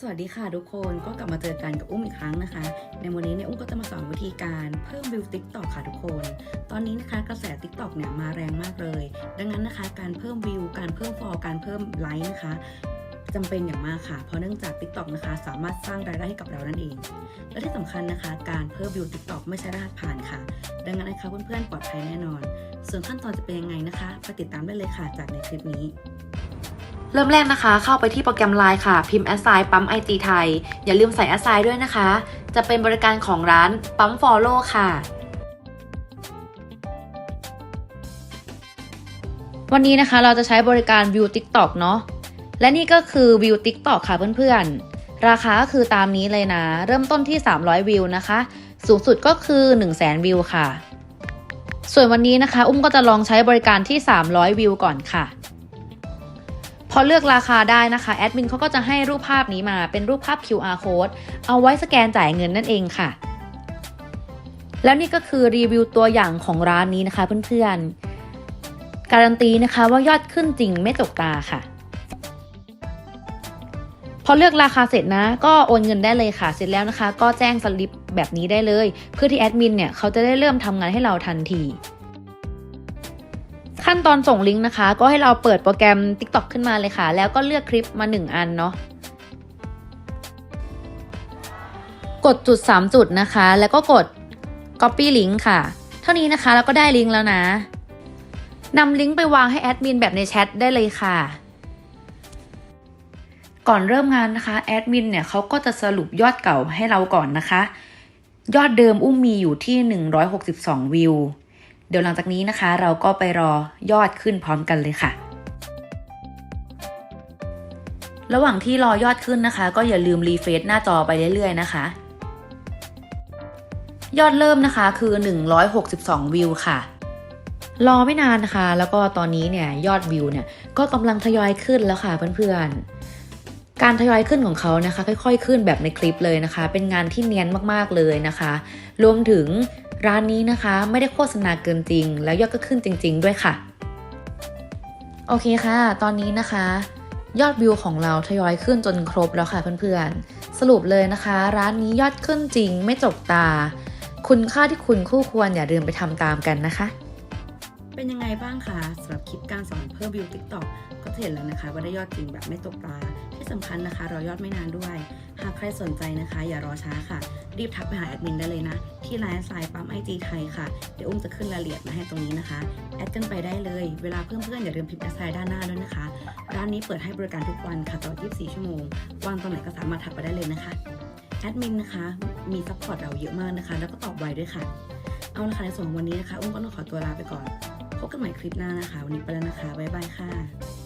สวัสดีค่ะทุกคนก็กลับมาเจอกันกับอุ้มอีกครั้งนะคะ ในวันนี้เนี่ยอุ้มก็จะมาสอนวิธีการเพิ่มวิวติ๊กต็อกค่ะทุกคน ตอนนี้นะคะกระแสติ๊กต็อกเนี่ยมาแรงมากเลย ดังนั้นนะคะ การเพิ่มวิว การเพิ่มฟอลการเพิ่มไลค์นะคะจำเป็นอย่างมากค่ะ เพราะเนื่องจาก Tik t o อกนะคะ สามารถสร้างรายได้ให้กับเรานั่นเอง และที่สำคัญนะคะ การเพิ่มวิว Tik t o อกไม่ใช่รหัสผ่านค่ะ ดังนั้นนะคะเพื่อนๆปลอดภัยแน่นอน ส่วนขั้นตอนจะเป็นยังไงนะคะไปติดตามได้เลยค่ะจากในคลิปนี้ เริ่มแรกนะคะ เข้าไปที่โปรแกรม Line ค่ะ พิมพ์ a s s i g n ปั๊ม IT ไทย อย่าลืมใส่ a s s i g n ด้วยนะคะ จะเป็นบริการของร้านปั๊ม Follow ค่ะ วันนี้นะคะเราจะใช้บริการ View TikTok เนาะและนี่ก็คือ View TikTok ค่ะเพื่อนๆ ราคาก็คือตามนี้เลยนะ เริ่มต้นที่ 300 วิวนะคะ สูงสุดก็คือ 1 0 0 0 0แวิวค่ะ ส่วนวันนี้นะคะ อุ้มก็จะลองใช้บริการที่ 300 วิวก่อนค่ะ อเลือกราคาได้นะคะแอดมินเขาก็จะให้รูปภาพนี้มาเป็นรูปภาพ QR code เอาไว้สแกนจ่ายเงินนั่นเองค่ะ แล้วนี่ก็คือรีวิวตัวอย่างของร้านนี้นะคะเพื่อนๆ การันตีนะคะว่ายอดขึ้นจริงไม่ตกตาค่ะ พอเลือกราคาเสร็จนะ ก็โอนเงินได้เลยค่ะ เสร็จแล้วนะคะ ก็แจ้งสลิปแบบนี้ได้เลย เพื่อที่แอดมินเนี่ยเขาจะได้เริ่มทำงานให้เราทันที ขั้นตอนส่งลิงก์นะคะ ก็ให้เราเปิดโปรแกรม TikTok ขึ้นมาเลยค่ะ แล้วก็เลือกคลิปมา 1 อันเนาะกดจุด 3 จุดนะคะ แล้วก็กด Copy Link ค่ะ เท่านี้นะคะแล้วก็ได้ลิงก์แล้วนะนำลิงก์ไปวางให้แอดมินแบบในแชทได้เลยค่ะ ก่อนเริ่มงานนะคะแอดมินเนี่ยเขาก็จะสรุปยอดเก่าให้เราก่อนนะคะ ยอดเดิมอุ้มมีอยู่ที่ 162 วิว เดี๋ยวหลังจากนี้นะคะ เราก็ไปรอยอดขึ้นพร้อมกันเลยค่ะ ระหว่างที่รอยอดขึ้นนะคะ ก็อย่าลืมรีเฟรชหน้าจอไปเรื่อยๆนะคะ ยอดเริ่มนะคะคือ 162 วิวค่ะรอไม่นานนะคะ แล้วก็ตอนนี้เนี่ยยอดวิวเนี่ยก็กำลังทยอยขึ้นแล้วค่ะเพื่อนๆ การทยอยขึ้นของเขานะคะ ค่อยๆ ขึ้นแบบในคลิปเลยนะคะ เป็นงานที่เนียนมากๆเลยนะคะ รวมถึง ร้านนี้นะคะไม่ได้โฆษณาเกินจริง แล้วยอดก็ขึ้นจริง ๆ ด้วยค่ะ โอเคค่ะ ตอนนี้นะคะ ยอดวิวของเราทยอยขึ้นจนครบแล้วค่ะเพื่อนๆ สรุปเลยนะคะ ร้านนี้ยอดขึ้นจริง ไม่จกตา คุณค่าที่คุณคู่ควรอย่าลืมไปทำตามกันนะคะ เป็นยังไงบ้างคะสำหรับคลิปการสอนเพิ่มวิว TikTok ก็เห็นแล้วนะคะ ว่าได้ยอดจริงแบบไม่ตกตาที่สำคัญนะคะรอยอดไม่นานด้วย หากใครสนใจนะคะ อย่ารอช้าค่ะ รีบทักไปหาแอดมินได้เลยนะ ที่ไลน์สายปั๊มไอจีไทยค่ะ เดี๋ยวอุ้มจะขึ้นรายละเอียดมาให้ตรงนี้นะคะ แอดกันไปได้เลย เวลาเพื่อนๆอย่าลืมพิมพ์แอดไซด้านหน้าด้วยนะคะ ร้านนี้เปิดให้บริการทุกวันค่ะตลอด 24 ชั่วโมงว่างตอนไหนก็สามารถทักไปได้เลยนะคะ แอดมินนะคะ มีซัพพอร์ตเราเยอะมากนะคะ แล้วก็ตอบไวด้วยค่ะ เอาละค่ะในส่วนของวันนี้นะคะ อุ้มก็ต้องขอตัวลาไปก่อน พบกันใหม่คลิปหน้านะคะ วันนี้ไปแล้วนะคะ บ๊ายบายค่ะ